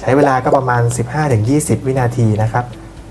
ใช้เวลาก็ประมาณ 15-20 วินาทีนะครับ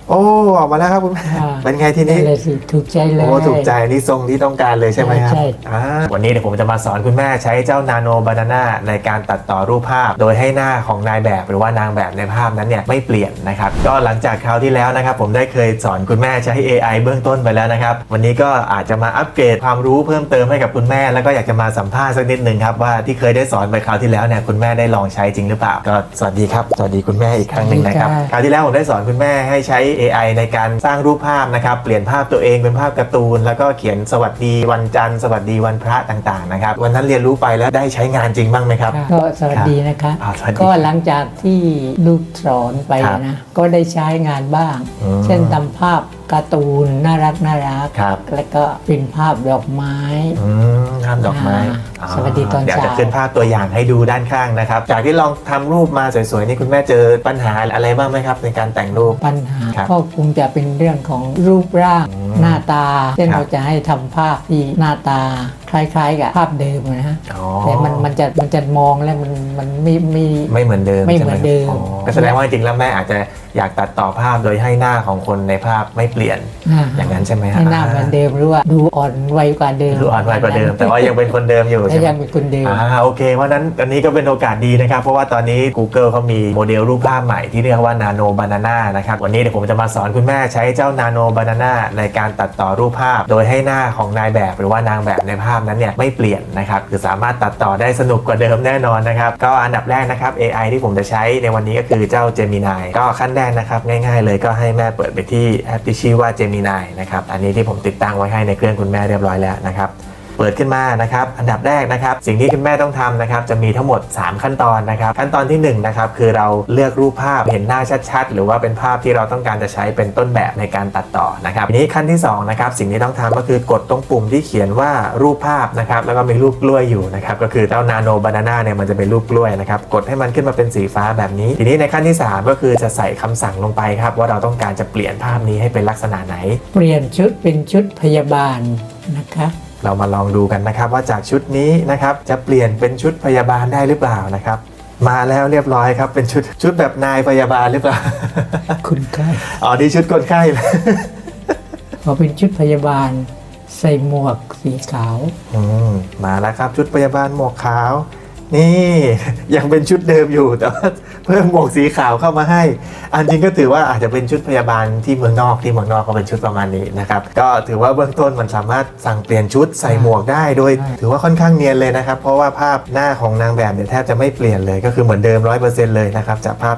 โอ้ออกมาแล้วครับคุณแม่อ่า เป็นไงทีนี้ เลยสิถูกใจเลย โอ้ถูกใจนี่ทรงที่ต้องการเลยใช่ไหมครับใช่ อ่าวันนี้เดี๋ยวผมจะมาสอนคุณแม่ใช้เจ้านาโนบานาน่าในการตัดต่อรูปภาพ โดยให้หน้าของนายแบบหรือว่านางแบบในภาพนั้นเนี่ยไม่เปลี่ยนนะครับ ก็หลังจากคราวที่แล้วนะครับ ผมได้เคยสอนคุณแม่ใช้ AI เบื้องต้นไปแล้วนะครับ วันนี้ก็อาจจะมาอัปเกรดความรู้เพิ่มเติมให้กับคุณแม่ แล้วก็อยากจะมาสัมภาษณ์สักนิดหนึ่งครับว่าที่เคยได้สอนไปคราวที่แล้วเนี่ยคุณแม่ได้ลองใช้จริงหรือเปล่า ก็สวัสดีครับสวัสดีคุณแม่อีกครั้งหนึ่งนะครับสวัสดีค่ะ คราวที่แล้วผมได้สอนคุณแม่ให้ใช้ AI ในการสร้างรูปภาพนะครับเปลี่ยนภาพตัวเองเป็นภาพการ์ตูน แล้วก็เขียนสวัสดีวันจันทร์สวัสดีวันพระต่างๆนะครับวันนั้นเรียนรู้ไปแล้วได้ใช้งานจริงบ้างไหมครับ ก็สวัสดีนะคะอ่าสวัสดี ก็หลังจากที่ลูกสอนไปครับนะ ก็ได้ใช้งานบ้าง อืม เช่นทำภาพ การ์ตูนน่ารักน่ารักครับ แล้วก็เป็นภาพดอกไม้ อืมภาพดอกไม้อ่าสวัสดีตอนเดี๋ยวจะเช้าขึ้นภาพตัวอย่างให้ดูด้านข้างนะครับ จากที่ลองทำรูปมาสวยๆนี่คุณแม่เจอปัญหาอะไรบ้างไหมครับ ในการแต่งรูป ปัญหาครับ ก็คงจะเป็นเรื่องของรูปร่าง อืมหน้าตา เช่นครับเราจะให้ทำภาพที่หน้าตาคล้ายๆ กับภาพเดิมนะฮะอ๋อแต่มันมันจะมันจะมองแล้วมันมันไม่ไม่ไม่เหมือนเดิมไม่ใช่เหมือนเดิมอ๋อก็แสดงว่าจริงๆแล้วแม่อาจจะอยากตัดต่อภาพโดยให้หน้าของคนในภาพไม่เปลี่ยนอ่าอย่างนั้นใช่ไหมฮะให้หน้าเหมือนเดิมหรือว่าดูอ่อนวัยกว่าเดิมดูอ่อนวัยกว่าเดิม แต่ว่ายังเป็นคนเดิมอยู่และใช่ไหมยังเป็นคนเดิมอ่าโอเคเพราะฉะนั้นอันนี้ก็เป็นโอกาสดีนะครับ เพราะว่าตอนนี้ Google เขามีโมเดลรูปภาพใหม่ที่เรียกว่า Nano Banana นะครับวันนี้เดี๋ยวผมจะมาสอนคุณแม่ใช้เจ้า Nano Banana ในการตัดต่อรูปภาพ โดยให้หน้าของนายแบบหรือว่านางแบบในภาพนั้นเนี่ยไม่เปลี่ยนนะครับคือสามารถตัดต่อได้สนุกกว่าเดิมแน่นอนนะครับก็อันดับแรกนะครับ AI ที่ผมจะใช้ในวันนี้ก็คือเจ้า Gemini ก็ขั้นแรกนะครับง่ายๆ เลยก็ให้แม่เปิดไปที่แอปที่ชื่อว่า Gemini นะครับอันนี้ที่ผมติดตั้งไว้ให้ในเครื่องคุณแม่เรียบร้อยแล้วนะครับ เปิดขึ้นมานะครับอันดับแรกนะครับ สิ่งที่คุณแม่ต้องทำนะครับจะมีทั้งหมด 3 ขั้นตอนนะครับ ขั้นตอนที่1นะครับคือเราเลือกรูปภาพเห็นหน้าชัดๆ หรือว่าเป็นภาพที่เราต้องการจะใช้เป็นต้นแบบในการตัดต่อนะครับทีนี้ขั้นที่2นะครับสิ่งที่ต้องทำก็คือกดตรงปุ่มที่เขียนว่ารูปภาพนะครับแล้วก็มีรูปกล้วยอยู่นะครับก็คือเจ้านาโนบานาน่าเนี่ยมันจะเป็นรูปกล้วยนะครับกดให้มันขึ้นมาเป็นสีฟ้าแบบนี้ ทีนี้ในขั้นที่สามก็คือจะใส่คำสั่งลงไปครับว่าเราต้องการจะเปลี่ยนภาพนี้ให้เป็นลักษณะไหน เปลี่ยนชุดเป็นชุดพยาบาลนะคะ เรามาลองดูกันนะครับ ว่าจากชุดนี้นะครับจะเปลี่ยนเป็นชุดพยาบาลได้หรือเปล่านะครับ มาแล้วเรียบร้อยครับเป็นชุดชุดแบบนายพยาบาลหรือเปล่าคุณไข้อ๋อนี่ชุดคนไข้เลยพอเป็นชุดพยาบาล ใส่หมวกสีขาวอืมมาแล้วครับชุดพยาบาลหมวกขาว นี่ยังเป็นชุดเดิมอยู่แต่ว่าเพิ่มหมวกสีขาวเข้ามาให้ อันจริงก็ถือว่าอาจจะเป็นชุดพยาบาลที่เมืองนอกที่เมืองนอกก็เป็นชุดประมาณนี้นะครับก็ถือว่าเบื้องต้นมันสามารถสั่งเปลี่ยนชุดใส่หมวกได้โดย ถือว่าค่อนข้างเนียนเลยนะครับ เพราะว่าภาพหน้าของนางแบบเนี่ยแทบจะไม่เปลี่ยนเลยก็คือเหมือนเดิมร้อยเปอร์เซ็นต์เลยนะครับจากภาพ